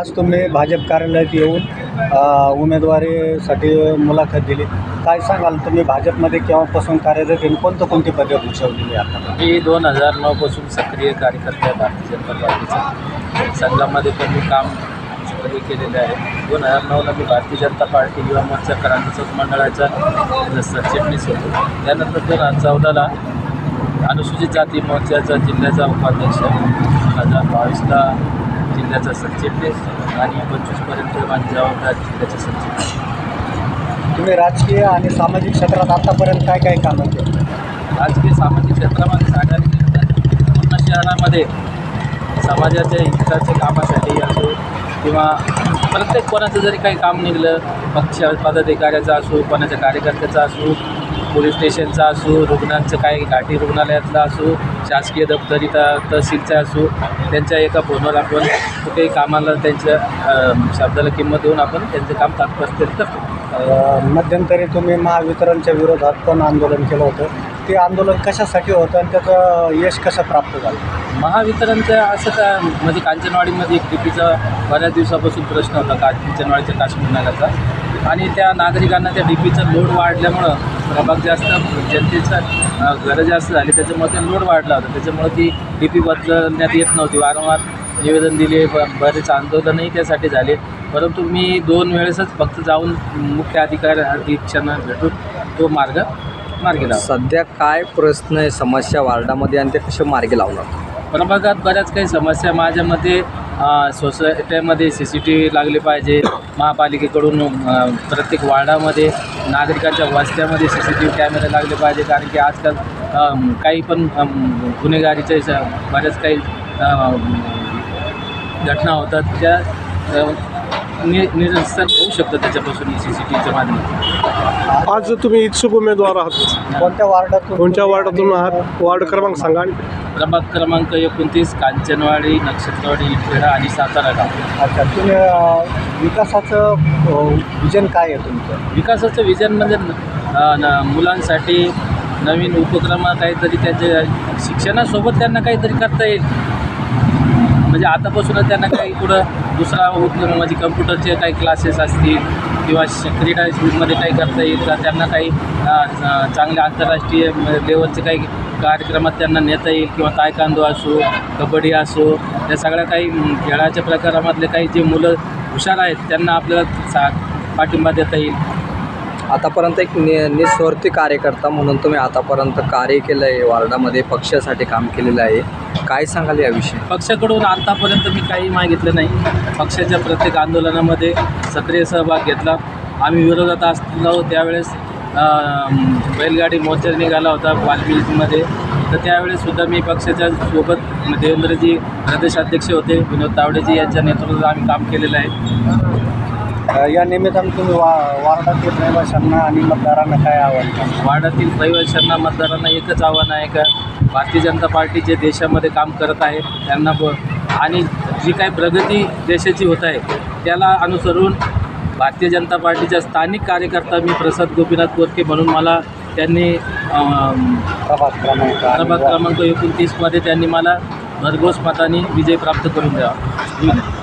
आज तुम्ही भाजप कार्यालयात येऊन उमेदवारीसाठी मुलाखत दिली. काय सांगाल तुम्ही? भाजपमध्ये केव्हापासून कार्यरत येऊन कोणतं कोणती पदे भूषवलेली आहे आता? मी दोन हजार नऊपासून सक्रिय कार्यकर्ते आहे भारतीय जनता पार्टीचा. संघामध्ये पण मी काम सक्रिय केलेलं आहे. दोन हजार नऊला मी भारतीय जनता पार्टी युवा मोर्चा क्रांती मंडळाचा सरचिटणीस होतो. त्यानंतर दोन हजार चौदाला अनुसूचित जाती मोर्चाचा जिल्ह्याचा उपाध्यक्ष दोन हजार बावीसला जिल्ह्याचा सरचिटणीस आणि पंचवीसपर्यंत माझी जबाबदारी जिल्ह्याच्या सरचिटणीस तुम्ही राजकीय आणि सामाजिक क्षेत्रात आतापर्यंत काय काय कामं केली? राजकीय सामाजिक क्षेत्रामध्ये सांगायला गेलं तर पूर्ण शहरामध्ये समाजाच्या हिताच्या कामासाठी असो किंवा प्रत्येक कोणाचं जरी काही काम निघलं पक्ष पदाधिकाऱ्याचं असो कोणाच्या कार्यकर्त्याचं असो पोलीस स्टेशनचा असो रुग्णांचं काही घाटी रुग्णालयातलं असो शासकीय दप्तरी त तहसीलचा असो त्यांच्या एका फोनवर आपण कुठेही कामाला त्यांच्या शब्दाला किंमत देऊन आपण त्यांचं काम तात्पर्य करतो. मध्यंतरी तुम्ही महावितरणच्या विरोधात पण आंदोलन केलं होतं. ते आंदोलन कशासाठी होतं आणि त्याचं यश कसं प्राप्त झालं? महावितरणचं असं का म्हणजे कांचनवाडीमध्ये एक डीपीचा बऱ्याच दिवसापासून प्रश्न होता का कांचनवाडीच्या काश्मीर नगरचा. आणि त्या नागरिकांना त्या डीपीचं लोड वाढल्यामुळं प्रभाग जास्त जनतेचा घरं जास्त झाली त्याच्यामुळे ते लोड वाढला होता. त्याच्यामुळे ती डी पी बदलण्यात येत नव्हती. वारंवार निवेदन दिले ब बरेच आंदोलनही त्यासाठी झाले. परंतु मी दोन वेळेसच फक्त जाऊन मुख्य अधिकारी अधीक्षांना भेटून तो मार्ग मार्गी लावला. सध्या काय प्रश्न आहे? समस्या वार्डामध्ये आणि ते कसे मार्गी लावणार? प्रभागात बऱ्याच काही समस्या माझ्या मते सोसायट्यामध्ये सी सी टी व्ही लागले पाहिजे. महापालिकेकडून प्रत्येक वार्डामध्ये नागरिकांच्या वस्त्यामध्ये सी सी टी व्ही कॅमेरे लागले पाहिजे. कारण की आजकाल काही पण गुन्हेगारीच्या गुन्हेगारीचे बऱ्याच काही घटना होतात. त्या नि निरसन होऊ शकतं त्याच्यापासून सी सी टी व्हीच्या माध्यमातून. आज तुम्ही इच्छुक उमेदवार आहात. कोणत्या वार्डातून? कोणत्या वार्डातून आहात? वार्ड क्रमांक सांगा. प्रभाग क्रमांक एकोणतीस कांचनवाडी नक्षत्रवाडी इटखेडा आणि सातारा गाव. अच्छा तुम्ही विकासाचं विजन काय आहे तुमचं? विकासाचं विजन म्हणजे मुलांसाठी नवीन उपक्रम काहीतरी त्यांचे शिक्षणासोबत त्यांना काहीतरी करता येईल. म्हणजे आतापासूनच त्यांना काही कुठं दुसरा उद्योग म्हणजे कम्प्युटरचे काही क्लासेस असतील किंवा श- क्रीडा काही करता येईल का त्यांना काही चांगल्या आंतरराष्ट्रीय लेवलचे काही कार्यक्रमात त्यांना नेता येईल किंवा तायकांदो असो कबड्डी असो या सगळ्या काही खेळाच्या प्रकारामधले काही जे मुलं हुशार आहेत त्यांना आपल्याला सा पाठिंबा देता येईल. आतापर्यंत एक नि निस्वार्थी कार्यकर्ता म्हणून तुम्ही आतापर्यंत कार्य केलं आहे वार्डामध्ये पक्षासाठी काम केलेलं आहे. काय सांगाल याविषयी? पक्षाकडून आतापर्यंत मी काही मागितलं नाही. पक्षाच्या प्रत्येक आंदोलनामध्ये सक्रिय सहभाग घेतला. आम्ही विरोधात असलो त्यावेळेस बैलगाडी मोर्चा निघाला होता वाल्मिकीमध्ये. तर त्यावेळेससुद्धा मी पक्षाच्या सोबत देवेंद्रजी प्रदेशाध्यक्ष होते. विनोद तावडेजी यांच्या नेतृत्वात आम्ही काम केलेलं आहे. या निमित्तानं तुम्ही वा वार्डातील रहिवाशांना आणि मतदारांना काय आव्हान? वार्डातील रहिवाशांना मतदारांना एकच आव्हान आहे का भारतीय जनता पार्टी जे देशामध्ये काम करत आहे त्यांना ब आणि जी काही प्रगती देशाची होत आहे त्याला अनुसरून भारतीय जनता पार्टीच्या स्थानिक कार्यकर्ता मी प्रसाद गोपीनाथ कोरके म्हणून मला त्यांनी अम, प्रभाग क्रमांक आणि प्रभाग वा- क्रमांक एकोणतीसमध्ये त्यांनी मला भरघोस मताने विजय प्राप्त करून द्यावा